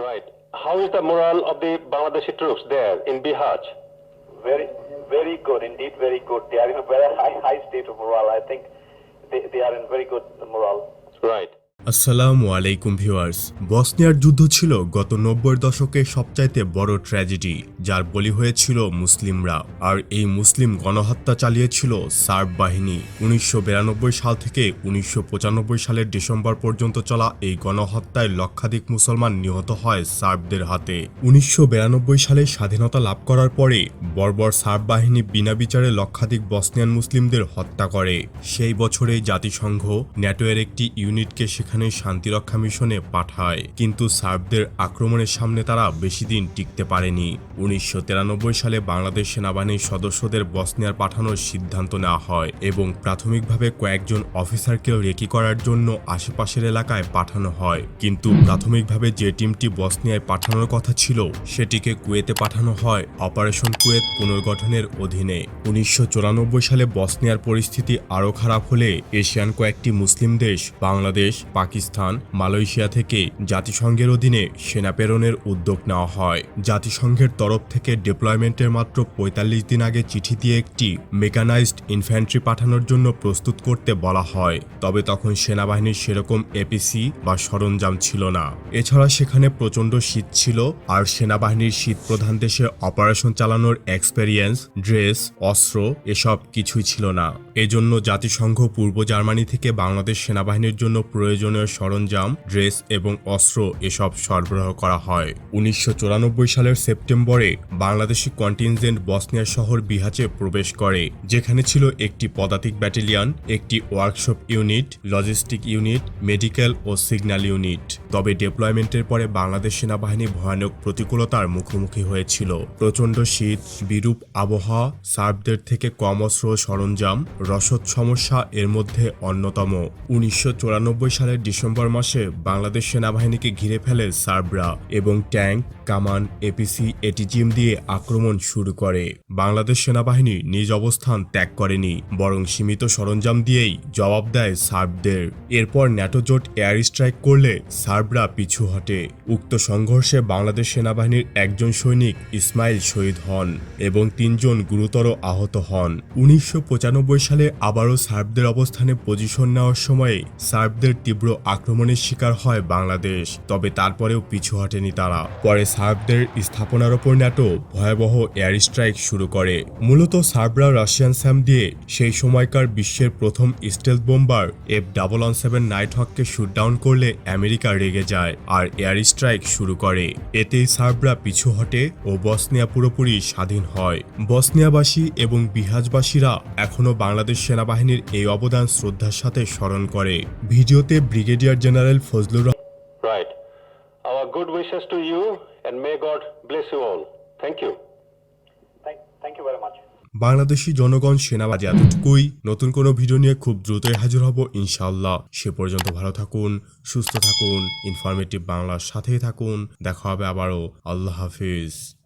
Right. How is the morale of the Bangladeshi troops there in Bihar? Very, very good, indeed, very good. They are in a very high, high state of morale. I think they, they are in very good morale. Right. আসসালামু আলাইকুম viewers. বসনিয়ার যুদ্ধ ছিল গত নব্বই দশকের সবচাইতে বড় tragedy, যার বলি হয়েছিল মুসলিমরা। আর এই মুসলিম গণহত্যা চালিয়েছিল সার্ব বাহিনী। উনিশশো বিরানব্বই সাল থেকে উনিশশো পঁচানব্বই সালের ডিসেম্বর পর্যন্ত চলা এই গণহত্যায় লক্ষাধিক মুসলমান নিহত হয় সার্বদের হাতে। উনিশশো বিরানব্বই সালে স্বাধীনতা লাভ করার পরে বর্বর সার্ব বাহিনী বিনা বিচারে লক্ষাধিক বসনিয়ান মুসলিমদের হত্যা করে। সেই বছরেই জাতিসংঘ ন্যাটোয়ের একটি ইউনিটকে সেখানে শান্তিরক্ষা মিশনে পাঠায়। কিন্তু সার্বদের আক্রমণের সামনে তারা বেশি দিন টিকতে পারেনি। উনিশশো তিরানব্বই সালে বাংলাদেশ সেনাবাহিনীর সদস্যদের বসনিয়ার পাঠানোর সিদ্ধান্ত নেওয়া হয় এবং প্রাথমিকভাবে কয়েকজন অফিসারকেও রেকি করার জন্য আশেপাশের এলাকায় পাঠানো হয়। কিন্তু প্রাথমিকভাবে যে টিমটি বসনিয়ায় পাঠানোর কথা ছিল, সেটিকে কুয়েতে পাঠানো হয় অপারেশন কুয়েত পুনর্গঠনের অধীনে। উনিশশো চুরানব্বই সালে বসনিয়ার পরিস্থিতি আরও খারাপ হলে এশিয়ান কয়েকটি মুসলিম দেশ, বাংলাদেশ পাকিস্তান, মালয়েশিয়া থেকে জাতিসংঘের অধীনে সেনা প্রেরণের উদ্যোগ নেওয়া হয়। জাতিসংঘের তরফ থেকে ডিপ্লয়মেন্টের মাত্র পঁয়তাল্লিশ দিন আগে চিঠি দিয়ে একটি মেকানাইজড ইনফ্যান্ট্রি পাঠানোর জন্য প্রস্তুত করতে বলা হয়। তবে তখন সেনাবাহিনীর সেরকম এপিসি বা সরঞ্জাম ছিল না। এছাড়া সেখানে প্রচণ্ড শীত ছিল আর সেনাবাহিনীর শীত প্রধান দেশে অপারেশন চালানোর এক্সপেরিয়েন্স ড্রেস অস্ত্র এসব কিছুই ছিল না। এজন্য জাতিসংঘ পূর্ব জার্মানি থেকে বাংলাদেশ সেনাবাহিনীর জন্য প্রয়োজনীয় সরঞ্জাম, ড্রেস এবং অস্ত্র এসব সরবরাহ করা হয়। উনিশশো চুরানব্বই সালের সেপ্টেম্বরে বাংলাদেশি কন্টিনজেন্ট বসনিয়া শহর বিহাচে প্রবেশ করে, যেখানে ছিল একটি পদাতিক ব্যাটালিয়ন, একটি workshop unit, logistic unit, medical ও সিগন্যাল ইউনিট। তবে ডেপ্লয়মেন্টের পরে বাংলাদেশ সেনাবাহিনী ভয়ানক প্রতিকূলতার মুখোমুখি হয়েছিল। প্রচণ্ড শীত, বিরূপ আবহাওয়া, সার্বদের থেকে কম অস্ত্র সরঞ্জাম রসদ সমস্যা এর মধ্যে অন্যতম। উনিশশো চুরানব্বই সালের ডিসেম্বর মাসে বাংলাদেশ সেনাবাহিনীকে ঘিরে ফেলে সার্বরা এবং ট্যাঙ্ক, কামান এপিসি এটিজিএম দিয়ে আক্রমণ শুরু করে। বাংলাদেশ সেনাবাহিনী নিজ অবস্থান ত্যাগ করেনি, বরং সীমিত সরঞ্জাম দিয়েই জবাব দেয় সার্বদের। এরপর ন্যাটো জোট এয়ার স্ট্রাইক করলে সার্বরা পিছু হটে। উক্ত সংঘর্ষে বাংলাদেশ সেনাবাহিনীর একজন সৈনিক ইসমাইল শহীদ হন এবং তিনজন গুরুতর আহত হন। উনিশশো পঁচানব্বই সালে আবারও সার্বদের অবস্থানে পজিশন নেওয়ার সময়ে সার্বদের তীব্র আক্রমণের শিকার হয় বাংলাদেশ। তবে তারপরেও পিছু হটেনি তারা। পরে সার্বদের স্থাপনার ওপর ন্যাটো ভয়াবহ এয়ার স্ট্রাইক শুরু করে। মূলত সার্বরা রাশিয়ান স্যাম দিয়ে সেই সময়কার বিশ্বের প্রথম stealth bomber F double one seven night হককে শুটডাউন করলে আমেরিকা রেগে যায় আর এয়ার স্ট্রাইক শুরু করে। এতেই সার্বরা পিছু হটে ও বসনিয়া পুরোপুরি স্বাধীন হয়। বসনিয়াবাসী এবং বিহাজবাসীরা এখনও বাংলাদেশ সেনাবাহিনীর এই অবদান শ্রদ্ধার সাথে স্মরণ করে। ভিডিওতে ব্রিগেডিয়ার জেনারেল ফজলুর বাংলাদেশি জনগণ সেনাবাজি এতটুকুই। নতুন কোনো ভিডিও নিয়ে খুব দ্রুতই হাজির হব ইনশাল্লাহ সে পর্যন্ত ভালো থাকুন সুস্থ থাকুন ইনফরমেটিভ বাংলার সাথেই থাকুন। দেখা হবে আবারও। আল্লাহ হাফিজ।